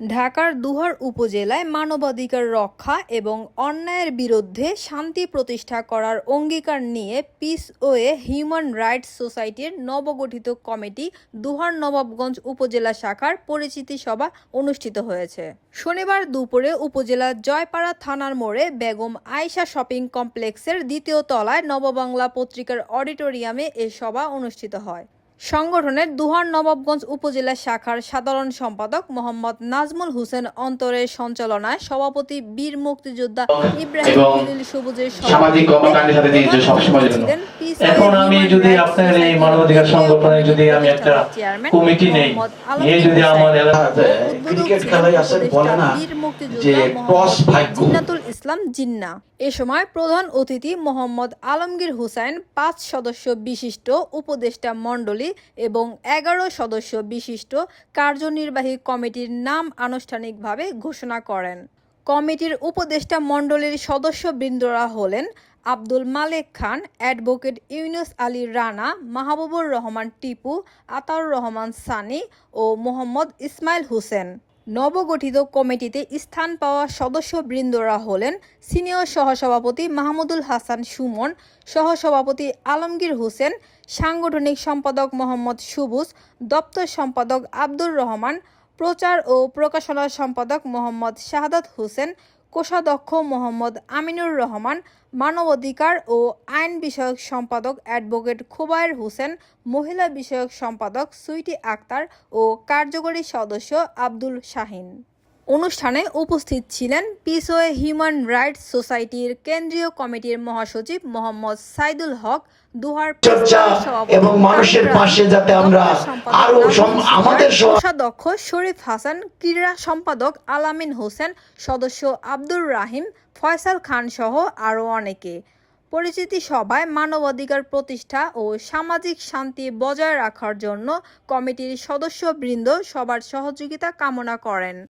ঢাকার দুহার উপজেলায় মানবাধিকার রক্ষা এবং অন্যায়ের বিরুদ্ধে শান্তি প্রতিষ্ঠা করার অঙ্গীকার নিয়ে পিস ওয়ে হিউম্যান রাইটস সোসাইটির নবগঠিত কমিটি দুহার নবাবগঞ্জ উপজেলা শাখার পরিচিতি সভা অনুষ্ঠিত হয়েছে। শনিবার দুপুরে উপজেলার জয়পাড়া থানার মোড়ে বেগম আয়শা শপিং কমপ্লেক্সের দ্বিতীয় তলায় নববাংলা পত্রিকার অডিটোরিয়ামে এ সভা অনুষ্ঠিত হয়। সংগঠনের দুহার নবাবগঞ্জ উপজেলা শাখার সাধারণ সম্পাদক মোহাম্মদ নাজমুল হোসেন অন্তরের সঞ্চালনায় সভাপতি বীর মুক্তিযোদ্ধা ইব্রাহিম খলিল সবুজের সামাজিক কর্মকাণ্ডের সাথে নিয়োজিত সবসময় ছিলেন এখন আমি যদি আপনার এই মানবাধিকার সংগঠনে যদি আমি একটা চেয়ারম্যান কমিটি নেই নিয়ে যদি আমার ক্রিকেট খেলায় আসেন বলে না বীর মুক্তিযোদ্ধা যে টস ভাগ্য। জিন্নাতুল ইসলাম জিন্না এ সময় প্রধান অতিথি মোহাম্মদ আলমগীর হোসেন পাঁচ সদস্য বিশিষ্ট উপদেষ্টা মণ্ডলী এবং এগারো সদস্য বিশিষ্ট কার্যনির্বাহী কমিটির নাম আনুষ্ঠানিকভাবে ঘোষণা করেন। কমিটির উপদেষ্টা মণ্ডলীর সদস্য বৃন্দরা হলেন আব্দুল মালেক খান, অ্যাডভোকেট ইউনুস আলী রানা, মাহবুবুর রহমান টিপু, আতাউর রহমান সানি ও মোহাম্মদ ইসমাইল হোসেন। নবগঠিত কমিটিতে স্থান পাওয়া সদস্যবৃন্দরা হলেন সিনিয়র সহসভাপতি মাহমুদুল হাসান সুমন, সহসভাপতি আলমগীর হোসেন, সাংগঠনিক সম্পাদক মোহাম্মদ সুবুজ, দপ্তর সম্পাদক আব্দুর রহমান, প্রচার ও প্রকাশনা সম্পাদক মোহাম্মদ শাহাদাত হোসেন কোষাধ্যক্ষ মোহাম্মদ আমিনুর রহমান, মানবাধিকার ও আইন বিষয়ক সম্পাদক অ্যাডভোকেট খোবায়ের হোসেন, মহিলা বিষয়ক সম্পাদক সুইটি আক্তার ও কার্যকরী সদস্য আব্দুল শাহিন। অনুষ্ঠানে উপস্থিত ছিলেন পিসোয়ে হিউম্যান রাইটস সোসাইটির কেন্দ্রীয় কমিটির মহাসচিব মোহাম্মদ সাইদুল হক দুহার এবং মানুষের পাশে যাতে আমরা আরও আমাদের কোষাধ্যক্ষ শরীফ হাসান ক্রীড়া সম্পাদক আলামিন হোসেন সদস্য আব্দুর রাহিম ফয়সাল খান সহ আরও অনেকে। পরিচিতি সভায় মানবাধিকার প্রতিষ্ঠা ও সামাজিক শান্তি বজায় রাখার জন্য কমিটির সদস্যবৃন্দ সবার সহযোগিতা কামনা করেন।